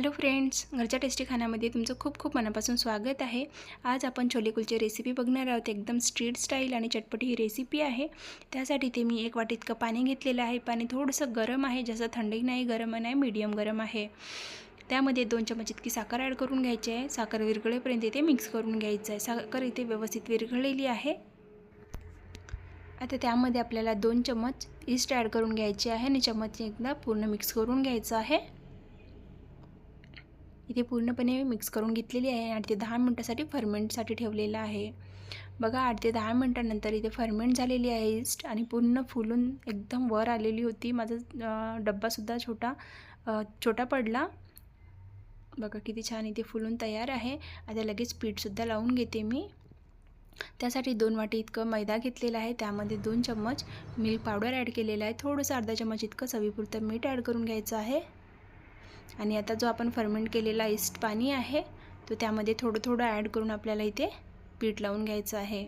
Hello friends घरच्या tasty खाण्यामध्ये तुमचं खूप खूप मनापासून स्वागत आहे. आज आपण छोले कुलची रेसिपी बघणार आहोत. एकदम स्ट्रीट स्टाईल आणि चटपटी ही रेसिपी आहे. त्यासाठी ते मी एक वाटी इतकं पाणी घेतलेलं आहे. पाणी थोडंसं गरम आहे जसं थंडी नाही गरम नाही मीडियम गरम आहे. त्यामध्ये दोन चमच इतकी साखर ॲड करून घ्यायची आहे. साखर विरघळेपर्यंत इथे मिक्स करून घ्यायचं आहे. साखर इथे व्यवस्थित विरघळलेली आहे. आता त्यामध्ये आपल्याला दोन चमच ईस्ट ॲड करून घ्यायची आहे आणि चमच एकदा पूर्ण मिक्स करून घ्यायचं आहे. इथे पूर्णपणे मिक्स करून घेतलेली आहे आठ ते दहा मिनटासाठी फर्मेंटसाठी ठेवलेलं आहे. बघा आठ ते दहा मिनटानंतर इथे फर्मेंट झालेली आहे इस्ट आणि पूर्ण फुलून एकदम वर आलेली होती. माझा डब्बासुद्धा छोटा छोटा पडला. बघा किती छान इथे फुलून तयार आहे. आता लगेच पीठसुद्धा लावून घेते मी. त्यासाठी दोन वाटी इतकं मैदा घेतलेला आहे. त्यामध्ये दोन चम्मच मिल्क पावडर ॲड केलेलं आहे. थोडंसं अर्धा चम्मच इतकं चवीपुरतं मीठ ॲड करून घ्यायचं आहे. आणि आता जो आपण फर्मेंट केलेला इस्ट पाणी आहे तो त्यामध्ये थोडं थोडं ॲड करून आपल्याला इथे पीठ लावून घ्यायचं आहे.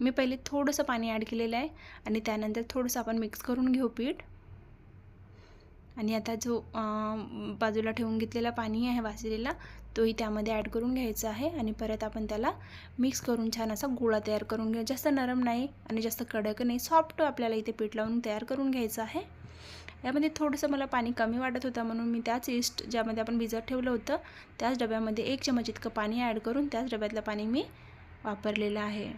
मी पहिले थोडंसं पाणी ॲड केलेलं आहे आणि त्यानंतर थोडंसं आपण मिक्स करून घेऊ पीठ. आणि आता जो बाजूला ठेवून घेतलेला पाणी आहे वाचलेला तोही त्यामध्ये ॲड करून घ्यायचा आहे आणि परत आपण त्याला मिक्स करून छान असा गोळा तयार करून घ्या जास्त नरम नाही आणि जास्त कडक नाही सॉफ्ट आपल्याला इथे पीठ लावून तयार करून घ्यायचं आहे. यामध्ये थोडंसं मला पाणी कमी वाटत होतं म्हणून मी त्याच ईस्ट ज्यामध्ये आपण भिजत ठेवलं होतं त्याच डब्यामध्ये एक चमच इतकं पाणी ॲड करून त्याच डब्यातलं पाणी मी वापरलेलं आहे.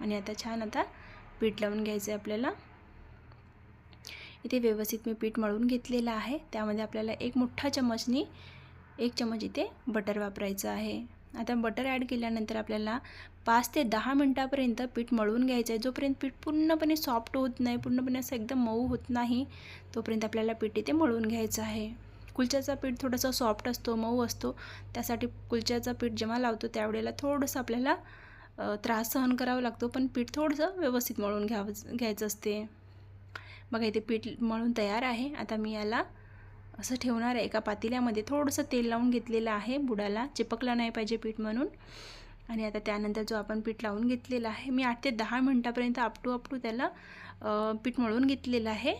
आणि आता छान आता पीठ लावून घ्यायचं आहे आपल्याला. इथे व्यवस्थित मी पीठ मळून घेतलेलं आहे. त्यामध्ये आपल्याला एक मोठा चमचनी एक चमच इथे बटर वापरायचं आहे. आता बटर ॲड केल्यानंतर आपल्याला पाच ते दहा मिनटापर्यंत पीठ मळून घ्यायचं आहे. जोपर्यंत पीठ पूर्णपणे सॉफ्ट होत नाही पूर्णपणे असं एकदम मऊ होत नाही तोपर्यंत आपल्याला पीठ इथे मळून घ्यायचं आहे. कुलच्याचा पीठ थोडासा सॉफ्ट असतो मऊ असतो. त्यासाठी कुलच्याचा पीठ जेव्हा लावतो त्यावेळेला थोडंसं आपल्याला त्रास सहन करावा लागतो. पण पीठ थोडंसं व्यवस्थित मळून घ्यावं घ्यायचं असते. बघा इथे पीठ मळून तयार आहे. आता मी याला असं ठेवणार आहे. एका पातेल्यामध्ये थोडंसं तेल लावून घेतलेलं आहे. बुडाला चिपकला नाही पाहिजे पीठ म्हणून. आणि आता त्यानंतर जो आपण पीठ लावून घेतलेला आहे मी आठ ते दहा मिनटापर्यंत आपटू आपटू त्याला पीठ मळून घेतलेलं आहे.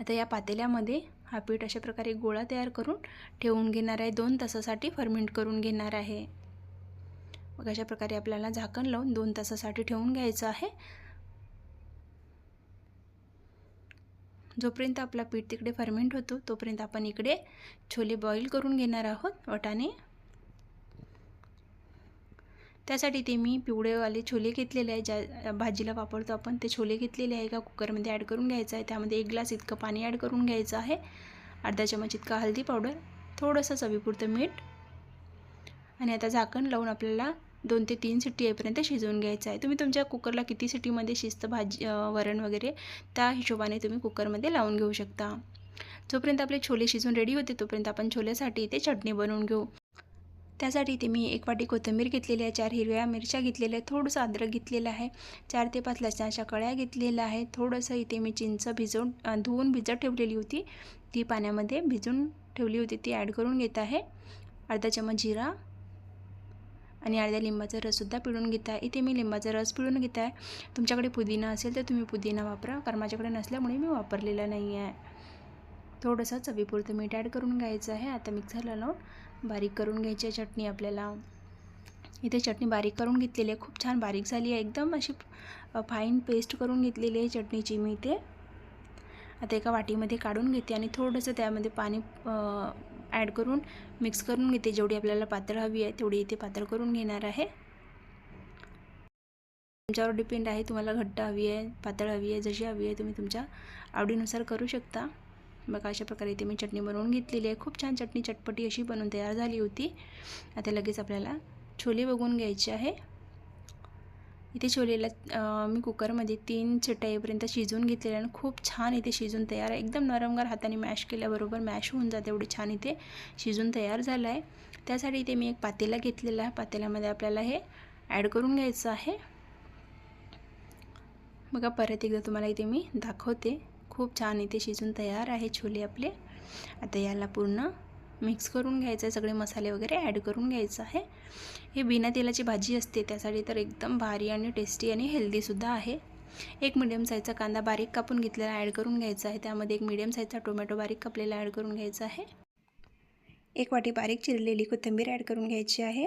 आता या पातेल्यामध्ये हा पीठ अशा प्रकारे गोळा तयार करून ठेवून घेणार आहे. दोन तासासाठी फर्मेंट करून घेणार आहे. मग अशा प्रकारे आपल्याला झाकण लावून दोन तासासाठी ठेवून घ्यायचं आहे. जोपर्यंत आपला पीठ तिकडे फर्मेंट होतो तोपर्यंत आपण इकडे छोले बॉईल करून घेणार आहोत वटाने त्यासाठी ते मी पिवळेवाले छोले घेतलेले आहे ज्या भाजीला वापरतो आपण ते छोले घेतलेले आहे. का कुकरमध्ये ॲड करून घ्यायचं आहे. त्यामध्ये एक ग्लास इतकं पाणी ॲड करून घ्यायचं आहे. अर्धा चमच इतका हळदी पावडर थोडंसं चवीपुरतं मीठ. आणि आता झाकण लावून आपल्याला दोन ते तीन सिटी येईपर्यंत शिजवून घ्यायचं आहे. तुम्ही तुमच्या कुकरला किती सिटीमध्ये शिजतं भाजी वरण वगैरे त्या हिशोबाने तुम्ही कुकरमध्ये लावून घेऊ शकता. जोपर्यंत आपले छोले शिजून रेडी होते तोपर्यंत आपण छोल्यासाठी इथे चटणी बनवून घेऊ. त्यासाठी इथे मी एक वाटी कोथिंबीर घेतलेली आहे चार हिरव्या मिरच्या घेतलेल्या आहे थोडंसं अद्रक घेतलेलं आहे चार ते पाच लसणाच्या कळ्या घेतलेल्या आहे थोडंसं इथे मी चिंच भिजवून धुवून भिजत ठेवलेली होती. ती पाण्यामध्ये भिजून ठेवली होती ती ॲड करून घेत आहे. अर्धा चमच जिरा आणि अर्ध्या लिंबाचा रससुद्धा पिळून घेत आहे इथे मी लिंबाचा रस पिळून घेत आहे तुमच्याकडे पुदिना असेल तर तुम्ही पुदिना वापरा कारण माझ्याकडे नसल्यामुळे मी वापरलेला नाही आहे थोडंसं चवीपुरतं मीठ ॲड करून घ्यायचं आहे. आता मिक्सरला लावून बारीक करून घ्यायची आहे चटणी आपल्याला. इथे चटणी बारीक करून घेतलेली आहे. खूप छान बारीक झाली आहे. एकदम अशी फाईन पेस्ट करून घेतलेली आहे चटणीची मी इथे. आता एका वाटीमध्ये काढून घेते आणि थोडंसं त्यामध्ये पाणी ॲड करून मिक्स करून घेते. जेवढी आपल्याला पातळ हवी आहे तेवढी इथे पातळ करून घेणार आहे. तुमच्यावर डिपेंड आहे तुम्हाला घट्ट हवी आहे पातळ हवी आहे जशी हवी आहे तुम्ही तुमच्या आवडीनुसार करू शकता. बघा अशा प्रकारे इथे मी चटणी बनवून घेतलेली आहे. खूप छान चटणी चटपटी अशी बनवून तयार झाली होती. आता लगेच आपल्याला छोले बघून घ्यायचे आहे. इथे छोलेला मी कुकरमध्ये तीन चिट्ट्या येईपर्यंत शिजवून घेतलेलं आणि खूप छान इथे शिजून तयार आहे. एकदम नरमगार हाताने मॅश केल्याबरोबर मॅश होऊन जाते. एवढे छान इथे शिजून तयार झालं आहे त्यासाठी इथे मी एक पातेला घेतलेला आहे. पातेल्यामध्ये आपल्याला हे ॲड करून घ्यायचं आहे. बघा परत एकदा तुम्हाला इथे मी दाखवते. खूप छान इथे शिजून तयार आहे छोले आपले. आता याला पूर्ण मिक्स करून घ्यायचं आहे सगळे मसाले वगैरे ॲड करून घ्यायचं आहे. हे बिना तेलाची भाजी असते त्यासाठी तर एकदम भारी आणि टेस्टी आणि हेल्दीसुद्धा आहे. एक मिडियम साईजचा कांदा बारीक कापून घेतलेला ॲड करून घ्यायचा आहे त्यामध्ये एक मिडियम साईजचा टोमॅटो बारीक कापलेला ॲड करून घ्यायचा आहे. एक वाटी बारीक चिरलेली कोथिंबीर ॲड करून घ्यायची आहे.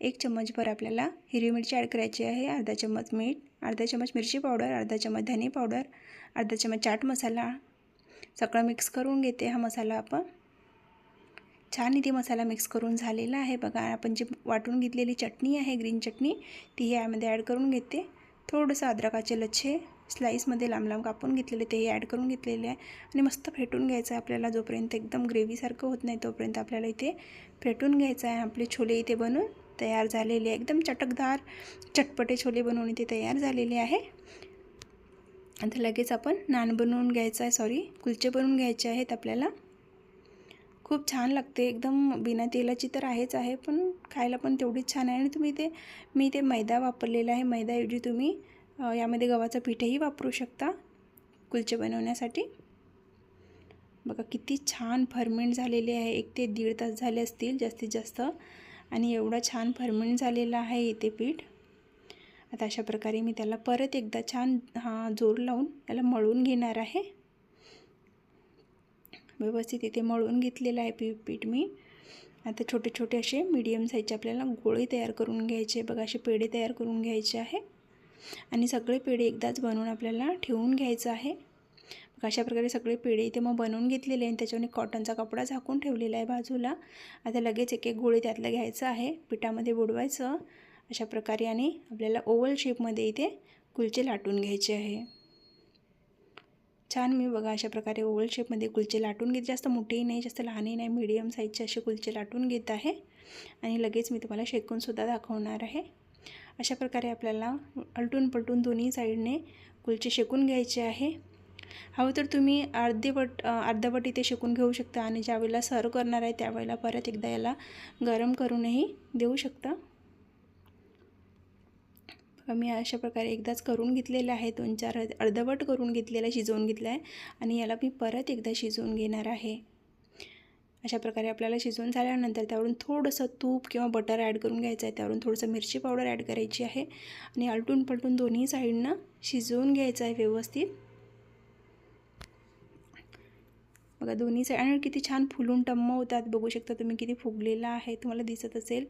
एक चम्मचभर आपल्याला हिरवी मिरची ॲड करायची आहे अर्धा चम्मच मीठ अर्धा चम्मच मिरची पावडर अर्धा चम्मच धने पावडर अर्धा चम्मच चाट मसाला. सगळं मिक्स करून घेते हा मसाला आपण. छान इथे मसाला मिक्स करून झालेला आहे. बघा आपण जी वाटून घेतलेली चटणी आहे ग्रीन चटणी ती यामध्ये ॲड करून घेते. थोडंसं अद्रकाचे लच्छे स्लाईसमध्ये लांब लांब कापून घेतलेले तेही ॲड करून घेतलेले आहे. आणि मस्त फेटून घ्यायचं आहे आपल्याला जोपर्यंत एकदम ग्रेव्हीसारखं होत नाही तोपर्यंत आपल्याला इथे फेटून घ्यायचं आहे. आपले छोले इथे बनवून तयार झालेले आहे. एकदम चटकदार चटपटे छोले बनवून इथे तयार झालेले आहे. आता लगेच आपण नान बनवून घ्यायचं आहे. सॉरी कुलचे बनवून घ्यायचे आहेत आपल्याला. खूप छान लागते. एकदम बिना तेलाची तर आहेच आहे पण खायला पण तेवढीच छान आहे. आणि तुम्ही ते मी ते मैदा वापरलेला आहे. मैदाऐवजी तुम्ही यामध्ये गव्हाचं पीठही वापरू शकता कुलचे बनवण्यासाठी. बघा किती छान फर्मेंट झालेले आहे. एक ते दीड तास झाले असतील जास्तीत जास्त. आणि एवढा छान फर्मेंट झालेला आहे इथे पीठ. आता अशा प्रकारे मी त्याला परत एकदा छान हा जोर लावून त्याला मळून घेणार आहे. व्यवस्थित इथे मळून घेतलेलं आहे पी पीठ मी. आता छोटे छोटे असे मीडियम साईजचे आपल्याला गोळे तयार करून घ्यायचे बघा असे पेढे तयार करून घ्यायचे आहे. आणि सगळे पेढे एकदाच बनवून आपल्याला ठेवून घ्यायचं आहे. अशा प्रकारे सगळे पेढे इथे मग बनवून घेतलेले आहे त्याच्यावर कॉटनचा कपडा झाकून ठेवलेला आहे बाजूला. आता लगेच एक एक गोळे त्यातलं घ्यायचं आहे. पिठामध्ये बुडवायचं. अशा प्रकारे आणि आपल्याला ओवल शेपमध्ये इथे कुलचे लाटून घ्यायचे आहे. छान मी बघा अशा प्रकारे ओवल शेपमध्ये कुलचे लाटून घेत. जास्त मोठेही नाही जास्त लहानही नाही मीडियम साईजचे असे कुलचे लाटून घेत आहे. आणि लगेच मी तुम्हाला शेकूनसुद्धा दाखवणार आहे. अशा प्रकारे आपल्याला अलटून पलटून दोन्ही साईडने कुलचे शेकून घ्यायचे आहे. हवं तर तुम्ही अर्धेवट अर्धवट इथे शेकून घेऊ शकता आणि ज्यावेळेला सर्व करणार आहे त्यावेळेला परत एकदा याला गरम करूनही देऊ शकता. मी अशा प्रकारे एकदाच करून घेतलेलं आहे. दोन चार अर्धवट करून घेतलेलं शिजवून घेतलं आहे आणि याला मी परत एकदा शिजवून घेणार आहे. अशा प्रकारे आपल्याला शिजवून झाल्यानंतर त्यावरून थोडंसं तूप किंवा बटर ॲड करून घ्यायचं आहे. त्यावरून थोडंसं मिरची पावडर ॲड करायची आहे आणि आलटून पलटून दोन्ही साईडनं शिजवून घ्यायचं आहे व्यवस्थित. बघा दोन्ही साईड आणि किती छान फुलून टम्म होतात. बघू शकता तुम्ही किती फुगलेला आहे. तुम्हाला दिसत असेल.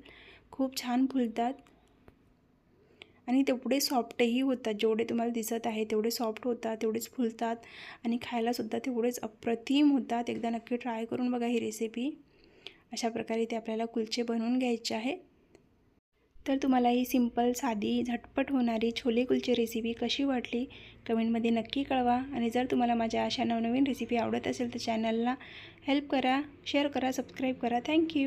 खूप छान फुलतात. आणि तेवढे सॉफ्टही होतात. जेवढे तुम्हाला दिसत आहे तेवढे सॉफ्ट होतात तेवढेच फुलतात आणि खायलासुद्धा तेवढेच अप्रतिम होतात. एकदा नक्की ट्राय करून बघा ही रेसिपी अशा प्रकारे ते आपल्याला कुलचे बनवून घ्यायचे आहे. तर तुम्हाला ही सिंपल साधी झटपट होणारी छोले कुलचे रेसिपी कशी वाटली? कमेंटमध्ये नक्की कळवा. आणि जर तुम्हाला माझ्या अशा नवनवीन रेसिपी आवडत असेल तर चॅनलला हेल्प करा शेअर करा सबस्क्राईब करा. थँक्यू